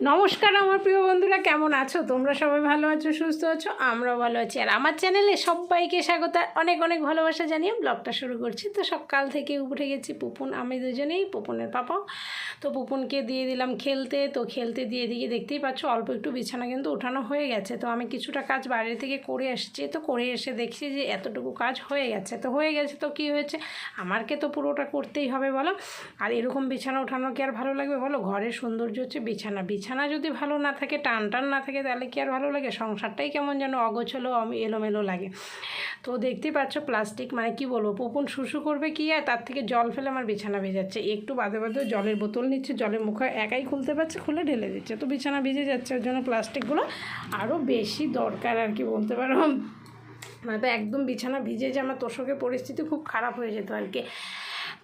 নমস্কার আমার প্রিয় বন্ধুরা, কেমন আছো? তোমরা সবাই ভালো আছো, সুস্থ আছো? আমরাও ভালো আছি। আর আমার চ্যানেলে সবাইকে স্বাগত। অনেক অনেক ভালোবাসা জানিয়ে ব্লগটা শুরু করছি। তো সকাল থেকে উঠে গেছি পুপুন, আমি দুজনেই, পুপুনের পাপাও তো পুপুনকে দিয়ে দিলাম খেলতে। তো খেলতে দিয়ে দিয়ে দেখতেই পাচ্ছ, অল্প একটু বিছানা কিন্তু উঠানো হয়ে গেছে। তো আমি কিছুটা কাজ বাইরে থেকে করে এসেছি তো করে এসে দেখছি যে এতটুকু কাজ হয়ে গেছে। তো হয়ে গেছে তো কি হয়েছে? আমারকে তো পুরোটা করতেই হবে বলো। আর এরকম বিছানা ওঠানো কি আর ভালো লাগবে বলো? ঘরের সৌন্দর্য হচ্ছে বিছানা। বিছানা যদি ভালো না থাকে টান টান না থাকে, তাহলে কি আর ভালো লাগে? সংসারটাই কেমন যেন অগোছলো এলোমেলো লাগে। তো দেখতেই পাচ্ছ প্লাস্টিক মানে কি বলব, পুপুন শুশু করবে কি আর, তার থেকে জল ফেলে আমার বিছানা ভেজাচ্ছে। একটু বাদে বাদে জলের বোতল নিচ্ছে, জলের মুখে একাই খুলতে পারছে, খুলে ঢেলে দিচ্ছে। তো বিছানা ভিজে যাচ্ছে, ওর জন্য প্লাস্টিকগুলো আরও বেশি দরকার আর কি বলতে পারো। না তো একদম বিছানা ভিজে যে আমার তোষকের পরিস্থিতি খুব খারাপ হয়ে যেত আর কি।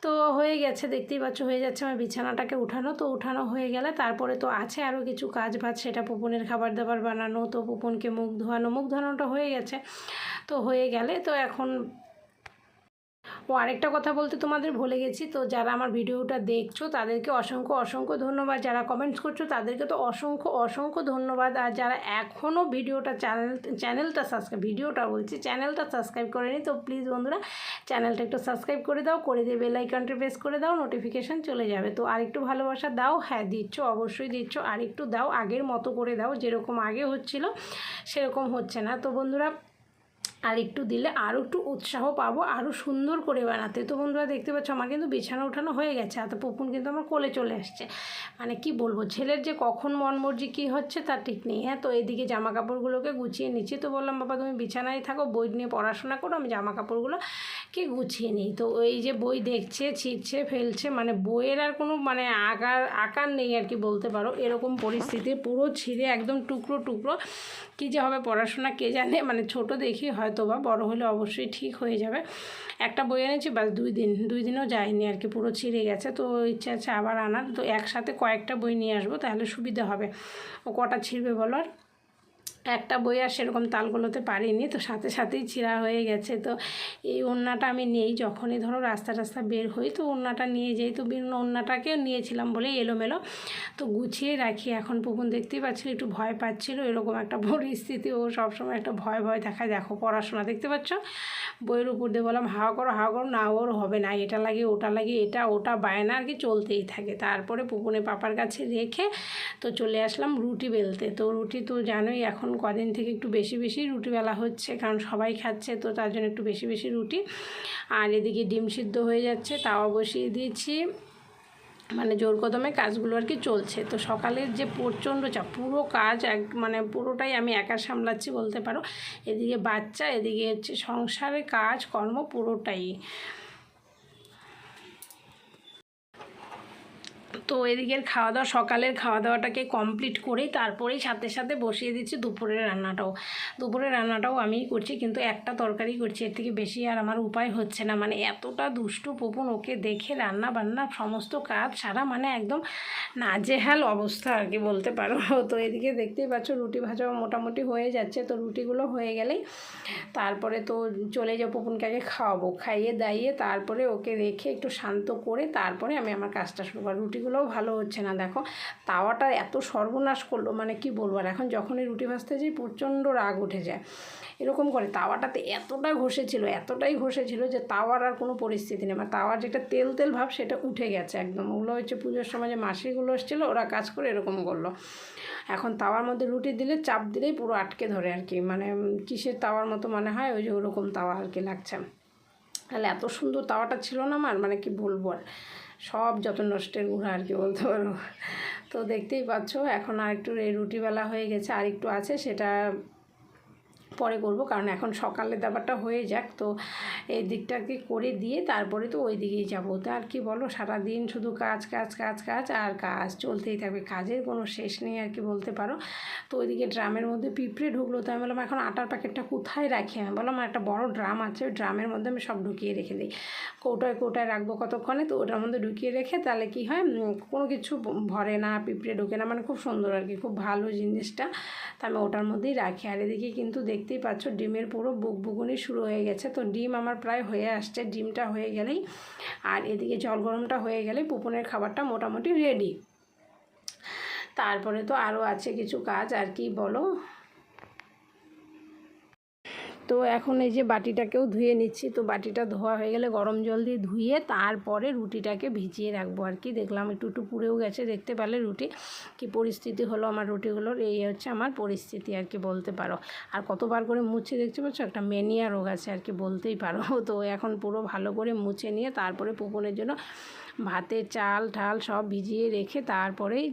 তো হয়ে গেছে, দেখতেই পাচ্ছ, হয়ে যাচ্ছে আমার বিছানাটাকে উঠানো। তো উঠানো হয়ে গেলে তারপরে তো আছে আরও কিছু কাজ বাজ সেটা পুপনের খাবার দাবার বানানো, তো পুপনকে মুখ ধোয়ানো, মুখ ধোয়ানোটা হয়ে গেছে। তো হয়ে গেলে তো এখন ও আরেকটা কথা বলতে তোমাদের ভুলে গেছি, তো যারা আমার ভিডিওটা দেখছ, তাদেরকে অসংখ্য অসংখ্য ধন্যবাদ। যারা কমেন্টস করছ, তাদেরকে তো অসংখ্য অসংখ্য ধন্যবাদ। আর যারা এখনও ভিডিওটা চ্যানেল চ্যানেলটা সাবস্ক্রাইব ভিডিওটা বলছি চ্যানেলটা সাবস্ক্রাইব করেনি, তো প্লিজ বন্ধুরা চ্যানেলটা একটু সাবস্ক্রাইব করে দাও, করে দিয়ে বেল প্রেস করে দাও নোটিফিকেশান চলে যাবে। তো আরেকটু ভালোবাসা দাও হ্যাঁ দিচ্ছ, অবশ্যই দিচ্ছ, আরেকটু দাও, আগের মতো করে দাও, যেরকম আগে হচ্ছিল, সেরকম হচ্ছে না। তো বন্ধুরা আর একটু দিলে আরও একটু উৎসাহ পাবো আরও সুন্দর করে বানাতে। তো বন্ধুরা দেখতে পাচ্ছ, আমার কিন্তু বিছানা উঠানো হয়ে গেছে, আর পুপুন কিন্তু আমার কোলে চলে আসছে। মানে কি বলব, ছেলের যে কখন মন মর্জি কী হচ্ছে তার ঠিক নেই। হ্যাঁ তো এদিকে জামা কাপড়গুলোকে গুছিয়ে নিচ্ছি। তো বললাম, বাবা, তুমি বিছানায় থাকো, বই নিয়ে পড়াশোনা করো, আমি জামা কাপড়গুলো কে গুছিয়ে নিই। তো এই যে বই দেখছে, ছিঁড়ছে, ফেলছে মানে বইয়ের আর কোনো মানে আকার আকার নেই আর কি বলতে পারো। এরকম পরিস্থিতি, পুরো ছিঁড়ে একদম টুকরো টুকরো। কী যে হবে, পড়াশোনা কে জানে? মানে ছোট দেখি হয়তো বা বড় হলে অবশ্যই ঠিক হয়ে যাবে। একটা বই এনেছি, বাস দুই দিন, দুই দিনও যায়নি আর কি, পুরো ছিঁড়ে গেছে। তো ইচ্ছা আছে আবার আনার, তো একসাথে কয়েকটা বই নিয়ে আসব, তাহলে সুবিধা হবে। ও কটা ছিঁড়বে বলো আর? একটা বই আর সেরকম তালগুলোতে পারিনি, তো সাথে সাথেই ছিঁড়া হয়ে গেছে। তো এই ওড়নাটা আমি নেই, যখনই ধরো রাস্তা রাস্তা বের হই, তো ওড়নাটা নিয়ে যাই। তো বিভিন্ন ওড়নাটাকেও নিয়েছিলাম বলে এলোমেলো। তো গুছিয়ে রাখি। এখন পুকুন দেখতেই পাচ্ছিল একটু ভয় পাচ্ছিল, এরকম একটা পরিস্থিতি। ও সবসময় একটা ভয় ভয় দেখায়। দেখো, পড়াশোনা দেখতে পাচ্ছ? বইয়ের উপর দিয়ে বললাম, হাওয়া করো হাওয়া করো, না ওর হবে না। এটা লাগে ওটা লাগে এটা, ওটা বায়না আর কি চলতেই থাকে। তারপরে পুকুনে পাপার কাছে রেখে তো চলে আসলাম রুটি বেলতে। তো রুটি তো জানোই, এখন কদিন থেকে একটু বেশি বেশি রুটি বেলা হচ্ছে, কারণ সবাই খাচ্ছে, তো তার জন্য একটু বেশি বেশি রুটি। আর এদিকে ডিম সিদ্ধ হয়ে যাচ্ছে তাওয়া বসিয়ে দিয়েছি। মানে জোর কদমে কাজগুলো আর কি চলছে। তো সকালের যে প্রচণ্ড চাপ, পুরো কাজ এক মানে পুরোটাই আমি একা সামলাচ্ছি বলতে পারো। এদিকে বাচ্চা, এদিকে হচ্ছে সংসারের কাজ, কর্ম পুরোটাই। তো এদিকের খাওয়া দাওয়া সকালের খাওয়া দাওয়াটাকে কমপ্লিট করেই তারপরেই সাথে সাথে বসিয়ে দিচ্ছি দুপুরের রান্নাটাও। দুপুরের রান্নাটাও আমিই করছি, কিন্তু একটা তরকারি করছি, এর থেকে বেশি আর আমার উপায় হচ্ছে না। মানে এতটা দুষ্টু পপুন ওকে দেখে রান্না বান্না সমস্ত কাজ সারা মানে একদম নাজেহাল অবস্থা আর কি বলতে পারো। তো এদিকে দেখতেই পাচ্ছ রুটি ভাজা মোটামুটি হয়ে যাচ্ছে। তো রুটিগুলো হয়ে গেলেই তারপরে তো চলে যাব পপুনকে আগে খাওয়াবো। খাইয়ে দাইয়ে তারপরে ওকে রেখে একটু শান্ত করে তারপরে আমি আমার কাজটা শুরু করি রুটিগুলোও ভালো হচ্ছে না, দেখো। তাওয়াটা এত সর্বনাশ করল মানে কি বলব আর এখন যখনই রুটি ভাজতে যাই প্রচণ্ড রাগ উঠে যায়। এরকম করে তাওয়াটাতে এতটা ঘষেছিল, এতটাই ঘষেছিল যে তাওয়ার আর কোনো পরিস্থিতি নেই। মানে তাওয়ার যেটা তেল তেল ভাব সেটা উঠে গেছে একদম। ওগুলো হচ্ছে পুজোর সময় যে মাসিগুলো এসেছিল, ওরা কাজ করে এরকম করল। এখন তাওয়ার মধ্যে রুটি দিলে চাপ দিলেই পুরো আটকে ধরে আর কি। মানে কিসের তাওয়ার মতো মনে হয়? ওই যে ওরকম তাওয়া আর কি লাগছে। তাহলে এত সুন্দর তাওয়াটা ছিল না আমার? মানে কি বলব আর? সব যত নষ্টের গুঁড়া আর কি বলতে পারো। তো দেখতেই পাচ্ছ, এখন আর একটু এই রুটিবেলা হয়ে গেছে, আর একটু আছে, সেটা পরে করব, কারণ এখন সকালে ব্যাপারটা হয়ে যাক। তো এই দিকটাকে করে দিয়ে তারপরে তো ওই দিকেই যাব। তো আর কি বলো? সারাদিন শুধু কাজ কাজ কাজ কাজ আর কাজ চলতেই থাকবে। কাজের কোনো শেষ নেই আর কি বলতে পারো। তো ওইদিকে ড্রামের মধ্যে পিঁপড়ে ঢুকলো, তো আমি বললাম, এখন আটার প্যাকেটটা কোথায় রাখি? আমি বললাম একটা বড় ড্রাম আছে, ওই ড্রামের মধ্যে আমি সব ঢুকিয়ে রেখে দিই। কৌটায় কৌটায় রাখব কতক্ষণে? তো ওটার মধ্যে ঢুকিয়ে রেখে তাহলে কি হয়? কোনো কিছু ভরে না, পিঁপড়ে ঢোকে না। মানে খুব সুন্দর আর কি, খুব ভালো জিনিসটা। আমি ওটার মধ্যেই রাখি। আর এদিকে কিন্তু দেখতেই পাচ্ছ ডিমের পুরো বুকবুকুনি শুরু হয়ে গেছে। তো ডিম আমার প্রায় হয়ে আসছে, ডিমটা হয়ে গেলেই। আর এদিকে জল গরমটা হয়ে গেলে পুপনের খাবারটা মোটামুটি রেডি তারপরে তো আরও আছে কিছু কাজ, আর কি বলো? তো এখন এই যে বাটিটাকেও ধুয়ে নিচ্ছি। তো বাটিটা ধোয়া হয়ে গেলে গরম জল দিয়ে ধুয়ে তারপরে রুটিটাকে ভিজিয়ে রাখব আর কি। দেখলাম একটু একটু পুড়েও গেছে, দেখতে পেলে রুটি। কি পরিস্থিতি হলো আমার রুটিগুলোর? এই হচ্ছে আমার পরিস্থিতি আর কি বলতে পারো। আর কতবার করে মুছে, দেখতে পাচ্ছ? একটা মেনিয়া রোগ আছে আর কি, বলতেই পারো। তো এখন পুরো ভালো করে মুছে নিয়ে তারপরে পুকুরের জন্য ভাতের চাল, ঠাল সব ভিজিয়ে রেখে তারপরেই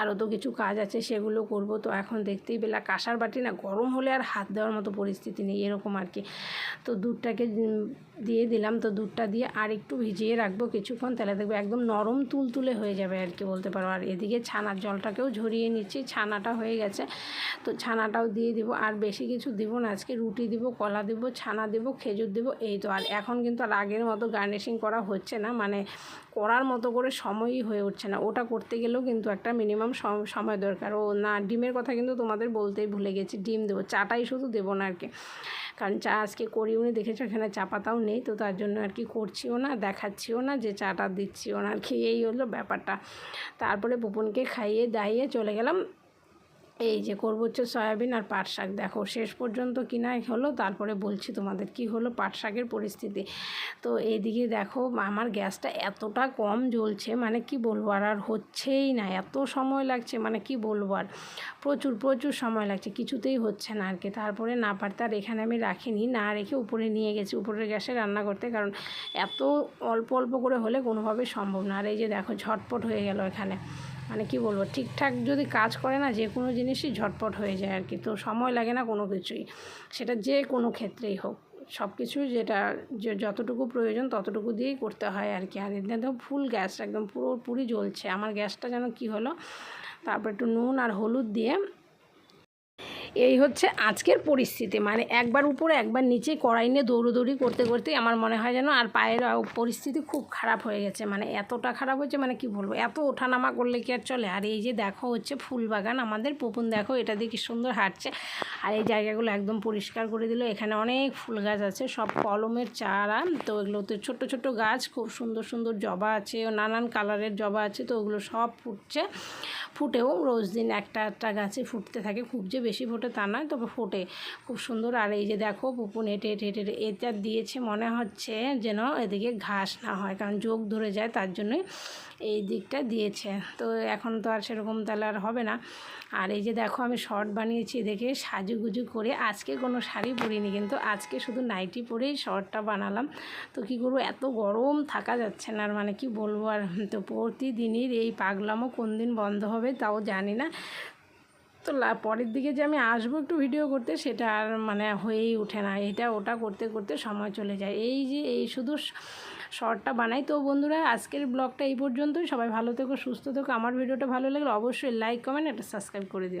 আরও তো কিছু কাজ আছে, সেগুলো করব। তো এখন দেখতেই পেলা কাঁসার বাটি না গরম হলে আর হাত দেওয়ার মতো পরিস্থিতি নেই, এরকম আর কি। তো দুধটাকে দিয়ে দিলাম তো দুধটা দিয়ে আর একটু ভিজিয়ে রাখব কিছুক্ষণ, তাহলে দেখবে একদম নরম তুলতুলে হয়ে যাবে আর কি বলতে পারো। আর এদিকে ছানার জলটাকেও ঝরিয়ে নিচ্ছি, ছানাটা হয়ে গেছে। তো ছানাটাও দিয়ে দিব, আর বেশি কিছু দিব না, আজকে রুটি দিব, কলা দিব, ছানা দিব, খেজুর দিব, এই তো। আর এখন কিন্তু আর আগের মতো গার্নিশিং করা হচ্ছে না মানে করার মতো করে সময়ই হয়ে উঠছে না। ওটা করতে গেলেও কিন্তু একটা মিনিমাম সময় দরকার। ও না, ডিমের কথা কিন্তু তোমাদের বলতেই ভুলে গেছি, ডিম দেবো, চাটাই শুধু দেবো না আর কি। কারণ চা আজকে করিও নি, দেখেছ এখানে চা পাতাও নেই, তো তার জন্য আর কি করছিও না, দেখাচ্ছিও না যে চাটা দিচ্ছিও না আর কি, এই হলো ব্যাপারটা। তারপরে পুপনকে খাইয়ে দাইয়ে চলে গেলাম এই যে করব হচ্ছে সয়াবিন আর পাট শাক। দেখো, শেষ পর্যন্ত কিনাই হলো, তারপরে বলছি তোমাদের কি হলো পাট শাকের পরিস্থিতি। তো এইদিকে দেখো, আমার গ্যাসটা এতটা কম জ্বলছে মানে কি বলব, আর আর হচ্ছেই না, এত সময় লাগছে মানে কি বলব আর। প্রচুর প্রচুর সময় লাগছে, কিছুতেই হচ্ছে না আর কি তারপরে না পারতে আর এখানে আমি রাখিনি, না রেখে উপরে নিয়ে গেছি, উপরের গ্যাসে রান্না করতে, কারণ এত অল্প অল্প করে হলে কোনোভাবে সম্ভব না। আর এই যে দেখো, ঝটপট হয়ে গেল এখানে। মানে কি বলব, ঠিকঠাক যদি কাজ করে না, যে কোনো জিনিসই ঝটপট হয়ে যায় আর কি। তো সময় লাগে না কোনো কিছুই। সেটা যে কোনো ক্ষেত্রেই হোক। সব কিছু যেটা যতটুকু প্রয়োজন ততটুকু দিয়েই করতে হয় আর কি। আর এদিন দেখো ফুল গ্যাস একদম পুরোপুরি জ্বলছে। আমার গ্যাসটা যেন কি হলো, তারপর একটু নুন আর হলুদ দিয়ে এই হচ্ছে আজকের পরিস্থিতি। মানে একবার উপরে, একবার নিচে কড়াই নিয়ে দৌড়োদৌড়ি করতে করতে আমার মনে হয় যেন আর পায়ের পরিস্থিতি খুব খারাপ হয়ে গেছে। মানে এতটা খারাপ হয়েছে মানে কি বলব? এত ওঠানামা করলে কি আর চলে? আর এই যে দেখো হচ্ছে ফুল বাগান আমাদের, পুপুন দেখো এটা দিয়ে কি সুন্দর হাঁটছে। আর এই জায়গাগুলো একদম পরিষ্কার করে দিল। এখানে অনেক ফুল গাছ আছে, সব কলমের চারা। তো এগুলোতে ছোট্ট ছোট্ট গাছ, খুব সুন্দর সুন্দর জবা আছে, নানান কালারের জবা আছে, তো ওগুলো সব ফুটছে। ফুটেও রোজ দিন একটা একটা গাছে ফুটতে থাকে, খুব যে বেশি ফোটে তা নয়, তবে ফোটে। খুব সুন্দর। আর এই যে দেখো পুপুন হেঁটে হেঁটে হেঁটে এটা দিয়েছে, মনে হচ্ছে যেন এদিকে ঘাস না হয়, কারণ যোগ ধরে যায়, তার জন্যই এই দিকটা দিয়েছে। তো এখন তো আর সেরকম তাহলে আর হবে না। আর এই যে দেখো, আমি শর্ট বানিয়েছি দেখে সাজুগুজু করে, আজকে কোনো শাড়ি পরিনি, কিন্তু আজকে শুধু নাইটি পরেই শর্টটা বানালাম। তো কী করব, এত গরম, থাকা যাচ্ছে না, আর মানে কি বলব, আর তো প্রতিদিনই এই পাগলামও কোন দিন বন্ধ হবে, তাও জানি না। তো পরের দিকে যে আমি আসব একটু ভিডিও করতে, সেটা আর মানে হয়েই ওঠে না। এটা ওটা করতে করতে সময় চলে যায়। এই যে, এই শুধু শর্টটা বানাই। তো বন্ধুরা, আজকের ব্লগটা এই পর্যন্তই। সবাই ভালো থেকো, সুস্থ থেকো। আমার ভিডিওটা ভালো লাগলে অবশ্যই লাইক কমেন্ট একটা সাবস্ক্রাইব করে দিও।